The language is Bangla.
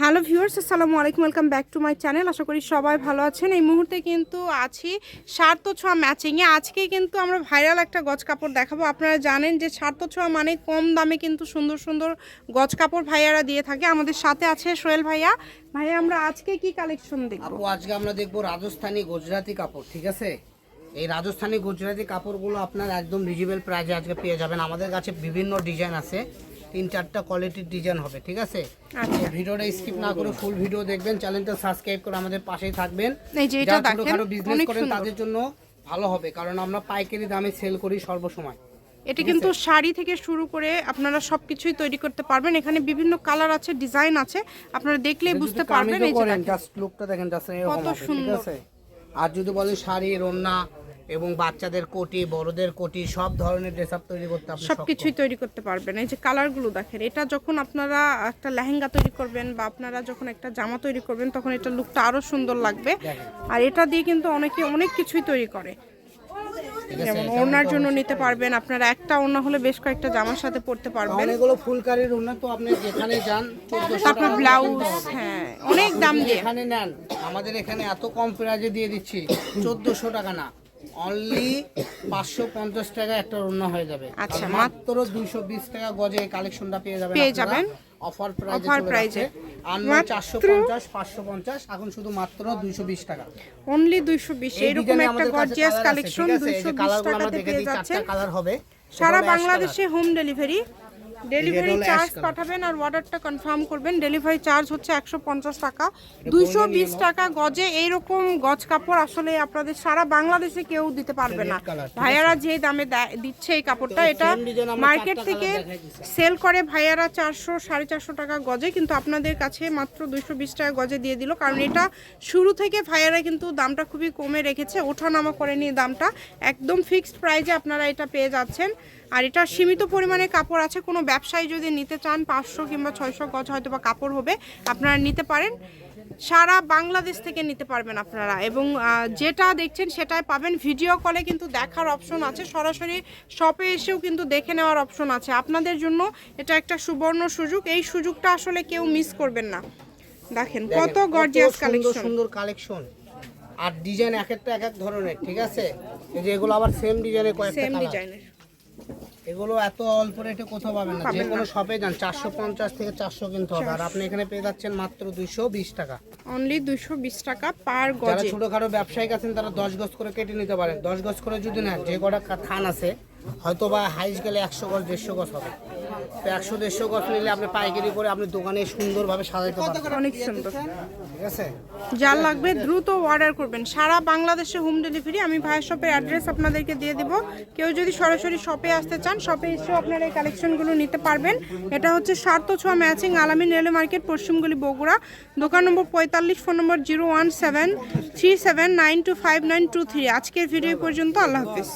হ্যালো ভিউয়ার্স, আসসালামু আলাইকুম, welcome back to my channel. আশা করি সবাই ভালো আছেন। এই মুহূর্তে কিন্তু আছি সার্থ ছোঁয়া ম্যাচিংয়ে আজকে কিন্তু আমরা ভাইরাল একটা গজ কাপড় দেখাবো। আপনারা জানেন যে সার্থ ছোঁয়া মানে কম দামে কিন্তু সুন্দর সুন্দর গজ কাপড় ভাইয়ারা দিয়ে থাকে। আমাদের সাথে আছে সোহেল ভাইয়া। ভাইয়া, আমরা আজকে কি কালেকশন দেখব? আজকে আমরা দেখব রাজস্থানী গুজরাটি কাপড়, ঠিক আছে? এই রাজস্থানী গুজরাটি কাপড়গুলো আপনার একদম রিজনেবল প্রাইসে আজকে পেয়ে যাবেন। আমাদের কাছে বিভিন্ন ডিজাইন আছে। তিন চারটা কোয়ালিটির ডিজাইন হবে ঠিক আছে? আচ্ছা। ভিডিওটা স্কিপ না করে ফুল ভিডিও দেখবেন চ্যানেলটা সাবস্ক্রাইব করে আমাদের পাশেই থাকবেন। এই যে এটা যারা ছোটখাটো বিজনেস করেন তাদের জন্য ভালো হবে কারণ আমরা পাইকারি দামে সেল করি সর্বসময়। এটা কিন্তু শাড়ি থেকে শুরু করে আপনারা সবকিছুই তৈরি করতে পারবেন। এখানে বিভিন্ন কালার আছে ডিজাইন আছে। আপনারা দেখলেই বুঝতে পারবেন এই যে দেখেন। জাস্ট লুকটা দেখেন জাস্ট কত সুন্দর। আছে? আর যদি বলেন শাড়ি ওড়না এবং বাচ্চাদের কোটি বড়দের কোটি সব ধরনের ড্রেস আপ তৈরি করতে আপনি। সবকিছুই তৈরি করতে পারবেন। এই যে কালারগুলো দেখেন এটা যখন আপনারা একটা লেহেঙ্গা তৈরি করবেন বা আপনারা যখন একটা জামা তৈরি করবেন তখন এটা লুকটা আরও সুন্দর লাগবে। আর এটা দিয়ে কিন্তু অনেকে অনেক কিছুই তৈরি করে। যেমন ওড়নার জন্য নিতে পারবেন আপনারা একটা ওড়না হলে বেশ কয়েকটা জামার সাথে পরতে পারবেন। অনেকগুলো ফুলকারির ওড়না তো আপনি যেখানে যান 1400 তারপর ব্লাউজ হ্যাঁ অনেক দাম দিয়ে। এখানে নেন আমাদের এখানে এত কম প্রাইজে দিয়ে দিচ্ছি চোদ্দশো টাকা না। অনলি পাঁচশো পঞ্চাশ টাকা একটা ওড়না হয়ে যাবে। আচ্ছা, মাত্র দুইশো বিশ টাকা গজে এই কালেকশনটা পেয়ে যাবেন পেয়ে যাবেন। অফার প্রাইস অফার আর মাত্র- চারশো পঞ্চাশ পাঁচশো পঞ্চাশ এখন শুধু মাত্র দুইশো বিশ টাকা। অনলি দুইশো বিশ একটা আমাদের গর্জিয়াস কালেকশন ঠিক আছে? এই দুইশো বিশ টাকাতে পেয়ে যাচ্ছেন। কালার হবে। সারা বাংলাদেশে হোম ডেলিভারি ডেলিভারি চার্জ পাঠাবেন আর অর্ডারটা কনফার্ম করবেন। ডেলিভারি চার্জ হচ্ছে একশো পঞ্চাশ টাকা। দুইশো বিশ টাকা গজে এইরকম গজ কাপড় আসলে আপনাদের সারা বাংলাদেশে কেউ দিতে পারবে না। ভাইয়ারা যে দামে দিচ্ছে এই কাপড়টা এটা মার্কেট থেকে। সেল করে ভাইয়ারা চারশো সাড়ে চারশো টাকা গজে কিন্তু আপনাদের কাছে মাত্র দুইশো বিশ টাকা গজে দিয়ে দিল। কারণ এটা শুরু থেকে ভাইয়ারা কিন্তু দামটা খুবই কমে রেখেছে। ওঠানামা করেনি দামটা একদম ফিক্সড প্রাইজে আপনারা এটা পেয়ে যাচ্ছেন। আর এটা সীমিত পরিমাণে কাপড় আছে কোনো ব্যবসায়ী যদি নিতে চান পাঁচশো কিংবা ছয়শো গজ হয়তো বা কাপড় হবে আপনারা নিতে পারেন। সারা বাংলাদেশ থেকে নিতে পারবেন আপনারা। এবং যেটা দেখছেন সেটাই পাবেন। ভিডিও কলে কিন্তু দেখার অপশন আছে। সরাসরি শপে এসেও কিন্তু দেখে নেওয়ার অপশন আছে। আপনাদের জন্য এটা একটা সুবর্ণ সুযোগ। এই সুযোগটা আসলে কেউ মিস করবেন না। দেখেন কত গর্জিয়াস কালেকশন সুন্দর কালেকশন আর ডিজাইন এক একটা এক এক ধরনের ঠিক আছে? এগুলো আবার সেম ডিজাইনের কয়েকটা সেম ডিজাইনের এগুলো এত অল্প রেটে কোথাও পাবেন না। যে কোনো শপে যান চারশো পঞ্চাশ থেকে চারশো কিন্তু হবে। আর আপনি এখানে পেয়ে যাচ্ছেন মাত্র দুইশো বিশ টাকা। অনলি দুইশো বিশ টাকা পার যারা ছোটোখাটো ছোটখাটো ব্যবসায়িক আছেন তারা দশ গজ করে কেটে নিতে পারেন। দশ গজ করে যদি না যে কটা থান আছে হয়তো বা হাইস গেলে একশো গজ দেড়শো গজ হবে। তো একশো দেড়শো গজ নিলে আপনি পাইকারি করে আপনি দোকানে সুন্দরভাবে সাজাইতে পারবেন। অনেক সুন্দর। ঠিক আছে? যার লাগবে দ্রুত অর্ডার করবেন। সারা বাংলাদেশে হোম ডেলিভারি আমি ভাইয়ের শপের অ্যাড্রেস আপনাদেরকে দিয়ে দিব। কেউ যদি সরাসরি শপে আসতে চান শপে এসেও আপনারা এই কালেকশনগুলো নিতে পারবেন। এটা হচ্ছে সার্থ ছোঁয়া ম্যাচিং আলামিন রেলওয়ে মার্কেট পশ্চিমগুলি বগুড়া। দোকান নম্বর পঁয়তাল্লিশ phone number zero one seven three seven nine two five nine two three. আজকের ভিডিও পর্যন্ত আল্লাহ হাফিজ।